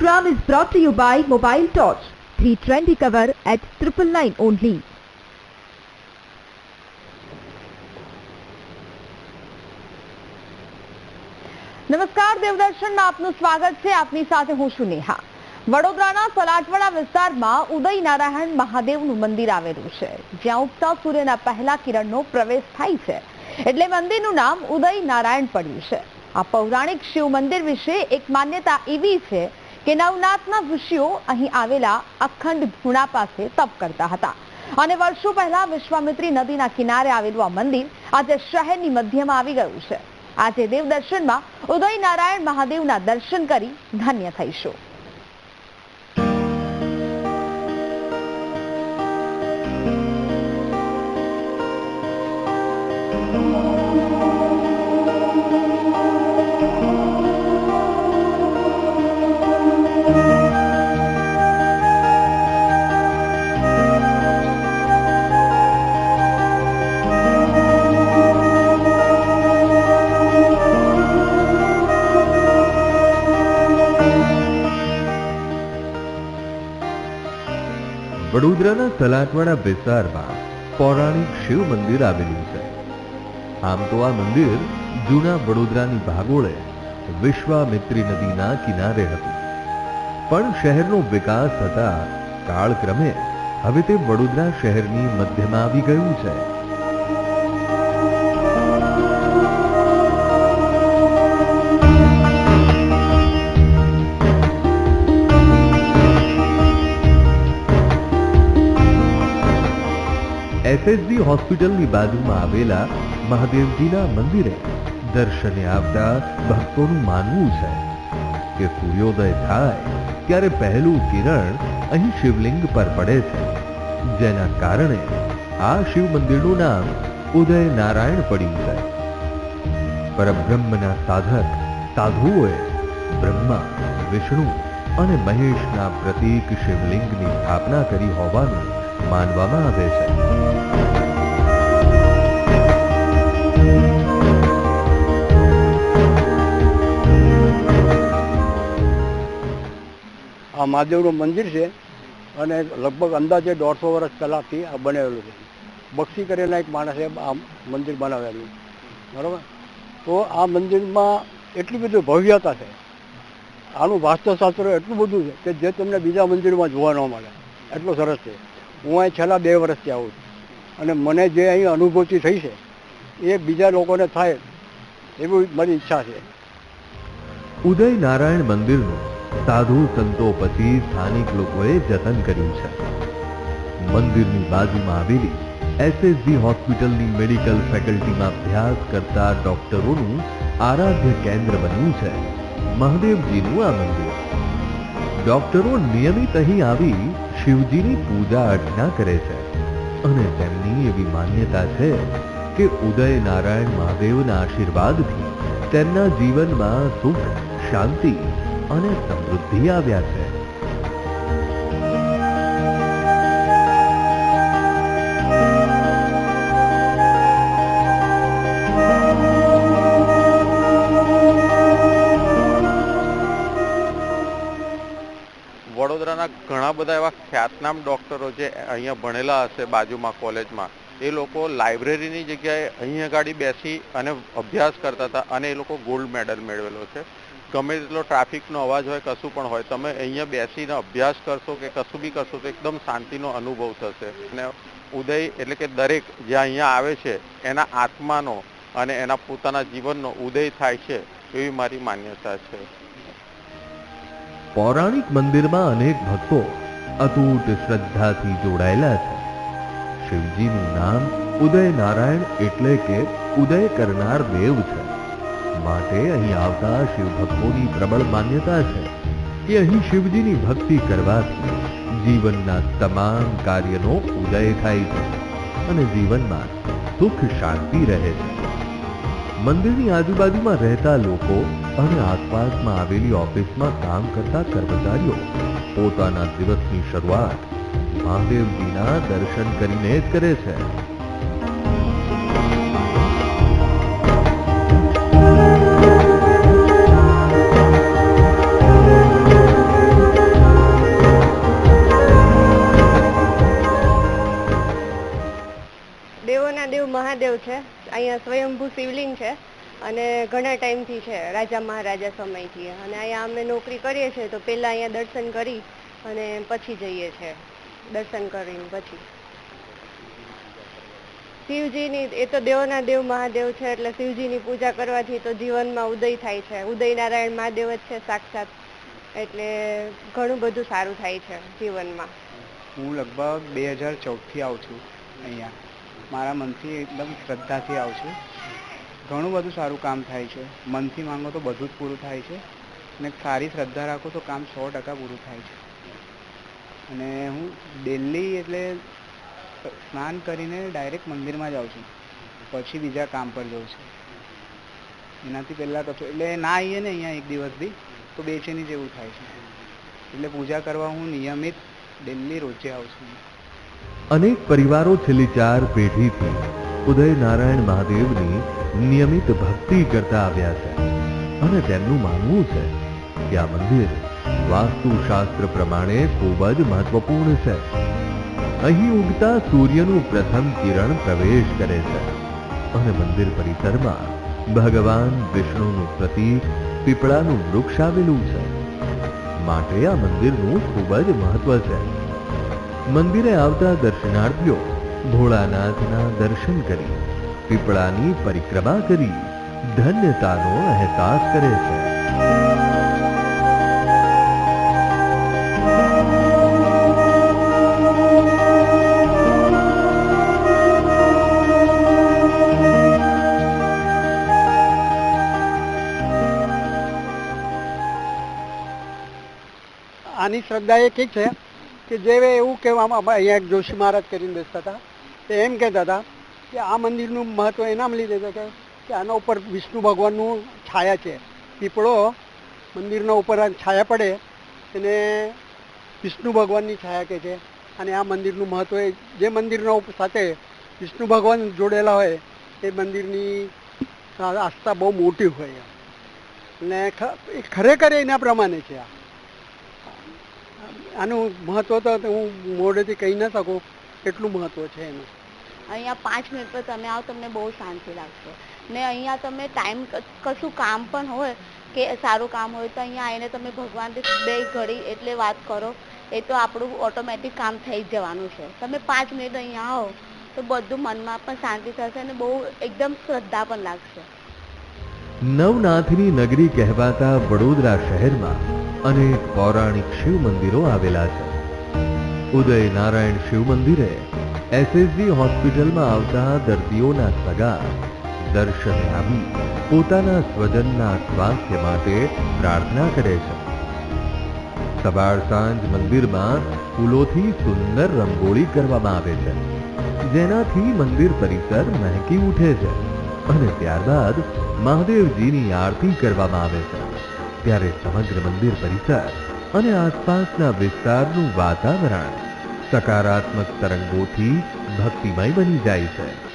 program is brought to you by Mobile Torch. 320 cover at triple nine only. નમસ્કાર દેવદર્શનમાં આપનું સ્વાગત છે આપની સાથે હું છું નેહા વડોદરાના સલાટવાડા વિસ્તારમાં ઉદય નારાયણ મહાદેવનું મંદિર આવેલું છે, જ્યાં ઉગતા સૂર્યના પહેલા કિરણનો પ્રવેશ થાય છે એટલે મંદિરનું નામ ઉદય નારાયણ પડ્યું છે આ પૌરાણિક શિવ મંદિર વિશે એક માન્યતા એવી છે કે નવનાથના ઋષિઓ અહીં આવેલા અખંડ ધૂણા પાસે તપ કરતા હતા. અને વર્ષો પહેલા વિશ્વામિત્રી નદીના કિનારે આવેલું આ મંદિર આજે શહેરની મધ્યમાં આવી ગયું છે. આજે દેવદર્શનમાં ઉદય નારાયણ મહાદેવના દર્શન કરી ધન્ય થઈશું. વડોદરાના સલાટવાડા વિસ્તારમાં પૌરાણિક શિવ મંદિર આવેલું છે. આમ તો આ મંદિર જૂના વડોદરાની ભાગોળે વિશ્વામિત્રી નદીના કિનારે હતું. પણ શહેરનો વિકાસ થતા કાળક્રમે હવે તે વડોદરા શહેરની મધ્યમાં આવી ગયું છે. એસએસજી હોસ્પિટલની બાજુમાં આવેલા મહાદેવજીના મંદિરે દર્શને આવતા ભક્તોનું માનવું છે કે સૂર્યોદય થાય ત્યારે પહેલું કિરણ અહીં શિવલિંગ પર પડે છે. જેના કારણે આ શિવ મંદિરનું નામ ઉદય નારાયણ પડ્યું છે પરબ્રહ્મના સાધક સાધુઓએ બ્રહ્મા, વિષ્ણુ અને મહેશના પ્રતીક શિવલિંગની સ્થાપના કરી હોવાનું માનવામાં આવે છે. આ મહાદેવનું મંદિર છે અને લગભગ અંદાજે દોઢસો વર્ષ પહેલાંથી આ બનેલું છે. બક્ષી કરેલા એક માણસે આ મંદિર બનાવેલું. બરાબર? તો આ મંદિરમાં એટલી બધી ભવ્યતા છે. આનું વાસ્તુશાસ્ત્ર એટલું બધું છે કે જે તમને બીજા મંદિરમાં જોવા ન મળે. એટલો સરસ છે. હું અહીં છેલ્લા બે વર્ષથી આવું છું. અને મને જે અહીં અનુભૂતિ થઈ છે, એ બીજા લોકોને થાય એવી મારી ઈચ્છા છે. ઉદય નારાયણ મંદિરનું સાધુ સંતો પછી સ્થાનિક લોકોએ જતન કર્યું છે. મંદિરની બાજુમાં આવેલી એસએસજી હોસ્પિટલની મેડિકલ ફેકલ્ટીમાં અભ્યાસ કરતા ડોક્ટરોનું આરાધ્ય કેન્દ્ર બન્યું છે. મહાદેવજીનું આ મંદિર. ડોક્ટરો નિયમિત અહીં આવી શિવજીની પૂજા અર્ચના કરે છે અને તેમની એવી માન્યતા છે કે ઉદય નારાયણ મહાદેવના આશીર્વાદથી તેમના જીવનમાં સુખ, શાંતિ અને સમૃદ્ધિ આવ્યા છે. વડોદરાના ઘણા બધા એવા ખ્યાતનામ ડૉક્ટરો જે અહીંયા ભણેલા હશે બાજુમાં, કોલેજમાં, એ લોકો લાઇબ્રેરીની જગ્યાએ અહીં ગાડી બેસી અને અભ્યાસ કરતા હતા અને એ લોકો ગોલ્ડ મેડલ મેળવેલો છે. ગમે તેટલો ટ્રાફિકનો અવાજ હોય, કશું પણ હોય, તમે અહીંયા બેસીને અભ્યાસ કરશો કે કશું બી કરશો તો એકદમ શાંતિનો અનુભવ થશે. અને ઉદય એટલે કે દરેક જે અહીંયા આવે છે, એના આત્માનો અને એના પોતાના જીવનનો ઉદય થાય છે એવી મારી માન્યતા છે. પૌરાણિક મંદિરમાં અનેક ભક્તો અતૂટ શ્રદ્ધાથી જોડાયેલા છે. શિવજીનું નામ ઉદય નારાયણ એટલે કે ઉદય કરનાર દેવ છે. માટે અહીં આવતા શિવભક્તોની પ્રબળ માન્યતા છે કે અહીં શિવજીની ભક્તિ કરવાથી જીવનના તમામ કાર્યનો ઉદય થાય છે અને જીવનમાં સુખ શાંતિ રહે છે. મંદિરની આજુબાજુમાં રહેતા લોકો અને આસપાસમાં આવેલી ઓફિસમાં કામ કરતા કર્મચારીઓ પોતાના દિવસની શરૂઆત મહાદેવજીના દર્શન કરીને જ કરે છે. મહાદેવ છે. અહીંયા સ્વયંભૂ શિવલિંગ છે અને ઘણા ટાઈમથી છે, રાજા મહારાજા સમયથી. અને અહીંયા અમે નોકરી કરીએ છીએ તો પહેલાં અહીંયા દર્શન કરી અને પછી જઈએ છીએ દર્શન કરીને પછી. શિવજીની, એ તો દેવોના દેવ મહાદેવ છે એટલે શિવજીની પૂજા કરવાથી તો જીવનમાં ઉદય થાય છે. ઉદયનારાયણ મહાદેવ જ છે સાક્ષાત. એટલે ઘણું બધું સારું થાય છે જીવનમાં. હું લગભગ બે હજાર ચૌદથી આવું છું અહીંયા. મારા મનથી એકદમ શ્રદ્ધાથી આવશે. ઘણું બધું સારું કામ થાય છે. મનથી માંગો તો બધું જ પૂરું થાય છે. અને સારી શ્રદ્ધા રાખો તો કામ સો ટકા પૂરું થાય છે. અને હું ડેલી એટલે સ્નાન કરીને ડાયરેક્ટ મંદિરમાં જાઉં છું. પછી બીજા કામ પર જાઉં છું. એનાથી પહેલાં કશું એટલે ના આવીએ ને અહીંયા એક દિવસ બી, તો બેચેની જેવું થાય છે. એટલે પૂજા કરવા હું નિયમિત ડેલી રોજે આવું છું. અનેક પરિવારો છેલ્લી ચાર પેઢીથી ઉદય મહાદેવની નિયમિત ભક્તિ કરતા આવ્યા છે. અને તેમનું માનવું છે કે આ મંદિર વાસ્તુશાસ્ત્ર પ્રમાણે ખૂબ જ મહત્વપૂર્ણ છે. અહીં ઉગતા સૂર્યનું પ્રથમ કિરણ પ્રવેશ કરે છે. અને મંદિર પરિસરમાં ભગવાન વિષ્ણુનું પ્રતીક, પીપળાનું વૃક્ષ આવેલું છે. માટે આ મંદિરનું ખૂબ જ મહત્વ છે. મંદિરે આવતા દર્શનાર્થીઓ ભોળાનાથના દર્શન કરી, પીપળાની પરિક્રમા કરી, ધન્યતાનો અહેસાસ કરે છે. આની શ્રદ્ધા એ કઈ છે. કે જેવે એવું કહેવામાં અહીંયા એક જોશી મહારાજ કરીને બેસતા હતા, તે એમ કહેતા હતા કે આ મંદિરનું મહત્ત્વ એનામ લીધે છે કે આના ઉપર વિષ્ણુ ભગવાનનું છાયા છે. પીપળો મંદિરના ઉપર છાયા પડે એને વિષ્ણુ ભગવાનની છાયા કહે છે. અને આ મંદિરનું મહત્ત્વ જે મંદિરના સાથે વિષ્ણુ ભગવાન જોડેલા હોય, એ મંદિરની આસ્થા બહુ મોટી હોય. અને ખરેખર એના પ્રમાણે છે આ. આનું મહત્વ તો હું મોઢેથી કહી ન શકું એટલું મહત્વ છે એનું. અહીંયા પાંચ મિનિટ પર તમે આવો તમને બહુ શાંતિ લાગશે. ને અહીંયા તમે ટાઈમ કશું કામ પણ હોય કે સારું કામ હોય તો અહીંયા આવીને તમે ભગવાનથી બે ઘડી એટલે વાત કરો એ તો આપણું ઓટોમેટિક કામ થઈ જવાનું છે. તમે પાંચ મિનિટ અહીંયા આવો તો બધું મનમાં પણ શાંતિ થશે અને બહુ એકદમ શ્રદ્ધા પણ લાગશે. નવનાથની નગરી કહેવાતા વડોદરા શહેરમાં અનેક પૌરાણિક શિવ મંદિરો આવેલા છે. ઉદય નારાયણ શિવ મંદિરે એસએસજી હોસ્પિટલમાં આવતા દર્દીઓના સગા, દર્શને આવી પોતાના સ્વજનના સ્વાસ્થ્ય માટે પ્રાર્થના કરે છે. સવાર સાંજ મંદિરમાં ફૂલોથી સુંદર રંગોળી કરવામાં આવે છે. જેનાથી મંદિર પરિસર મહેકી ઉઠે છે અને ત્યારબાદ મહાદેવજીની આરતી કરવામાં આવે છે. ત્યારે સમગ્ર મંદિર પરિસર અને આસપાસના વિસ્તારનું વાતાવરણ સકારાત્મક તરંગોથી ભક્તિમય બની જાય છે.